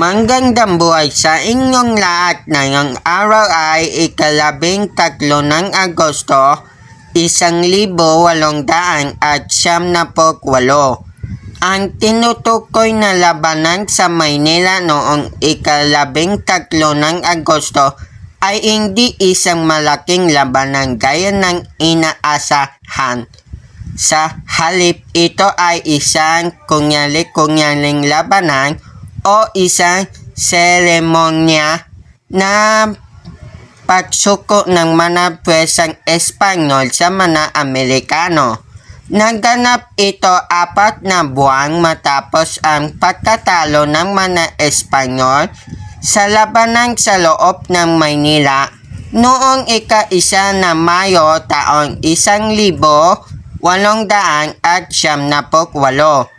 Manggandang buhay sa inyong lahat ngayong araw ay ikalabing tatlo ng Agosto, isang libo walong daan at siyam na walo. Ang tinutukoy na labanan sa Maynila noong ikalabing tatlo ng Agosto ay hindi isang malaking labanan gaya ng inaasahan. Sa halip ito ay isang kunyali-kunyaling labanan o isang seremonya na pagsuko ng mga pwesang Espanyol sa mga Amerikano. Naganap ito apat na buwang matapos ang pagkatalo ng mga Espanyol sa labanan sa loob ng Maynila noong ika-isa na Mayo taong isang libo walong daan at siyam na walo.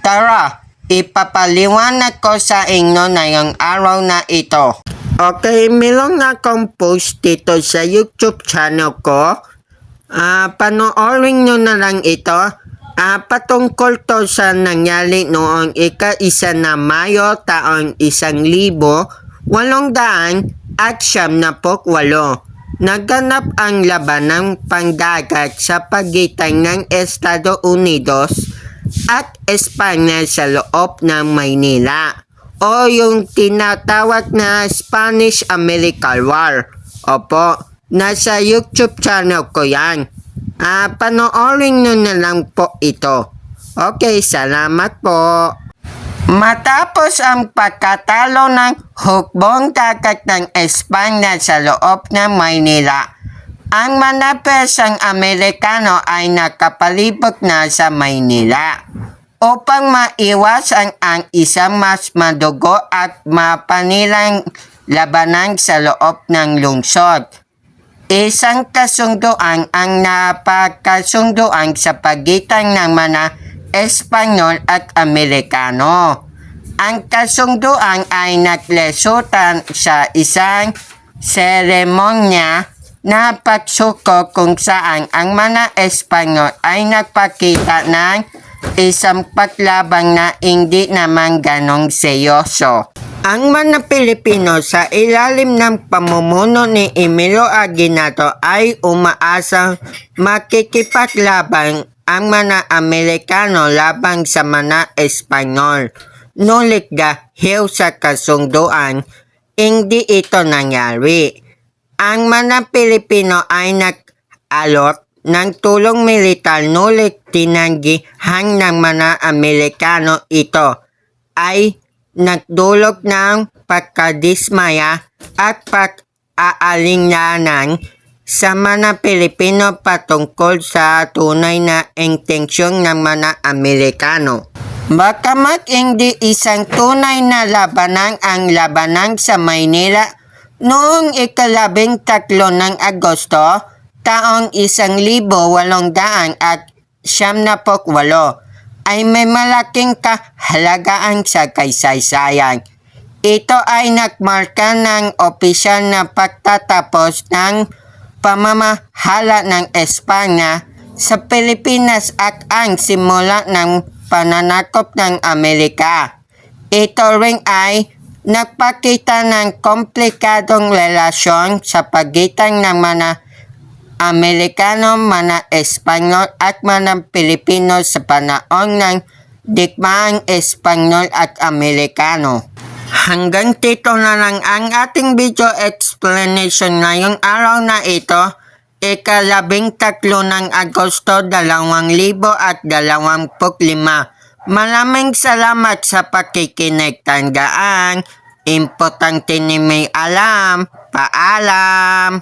Tara, ipapaliwanag ko sa inyo na yung araw na ito. Okay, meron akong post dito sa YouTube channel ko. Ah, panoorin nyo na lang ito. Ah, patungkol to sa nangyari noong ika-isa na Mayo taong isang libo, walong daan at siyam na walo. Naganap ang labanang pangdagat sa pagitan ng Estados Unidos at Espanya sa loob ng Maynila o yung tinatawag na Spanish-American War. Opo, nasa YouTube channel ko yan. Ah, panoorin nyo na lang po ito. Okay, salamat po. Matapos ang pagkatalo ng hukbong dagat ng Espanya sa loob ng Maynila, ang mga pesang Amerikano ay nakapalibot na sa Maynila upang maiwasan ang isang mas madugo at mapanilang labanan sa loob ng lungsod. Isang kasunduan ang napakasunduan sa pagitan ng mga Espanyol at Amerikano. Ang kasunduan ay naglesutan sa isang seremonya na pagsuko kung saan ang mga Espanyol ay nagpakita ng isang paglabang na hindi naman ganong seryoso. Ang mga Pilipino sa ilalim ng pamumuno ni Emilio Aguinaldo ay umaasang makikipaglaban ang mga Amerikano labang sa mga Espanyol. Nulit dahil sa kasunduan, hindi ito nangyari. Ang mga Pilipino ay nag-alot ng tulong militar nulit tinanggihan ng mga Amerikano ito ay nagdulog ng pagkadismaya at pag-aalinganan sa mga Pilipino patungkol sa tunay na intensyon ng mga Amerikano. Bagamat hindi isang tunay na labanan ang labanan sa Maynila noong ikalabing tatlo ng Agosto, taong isang libo walong daan at siyam na walo, ay may malaking kahalagaan sa kaysaysayan. Ito ay nagmarka ng opisyal na pagtatapos ng pamamahala ng Espanya sa Pilipinas at ang simula ng pananakop ng Amerika. Ito rin ay nagpakita ng komplikadong relasyon sa pagitan ng mga Amerikano, mga Espanyol at mga Pilipino sa panahon ng digmaang Espanyol at Amerikano. Hanggang dito na lang ang ating video explanation ngayong araw na ito, ikalabing tatlo ng Agosto 2025. Maraming salamat sa pakikinig. Tandaan, importante ni may alam. Paalam!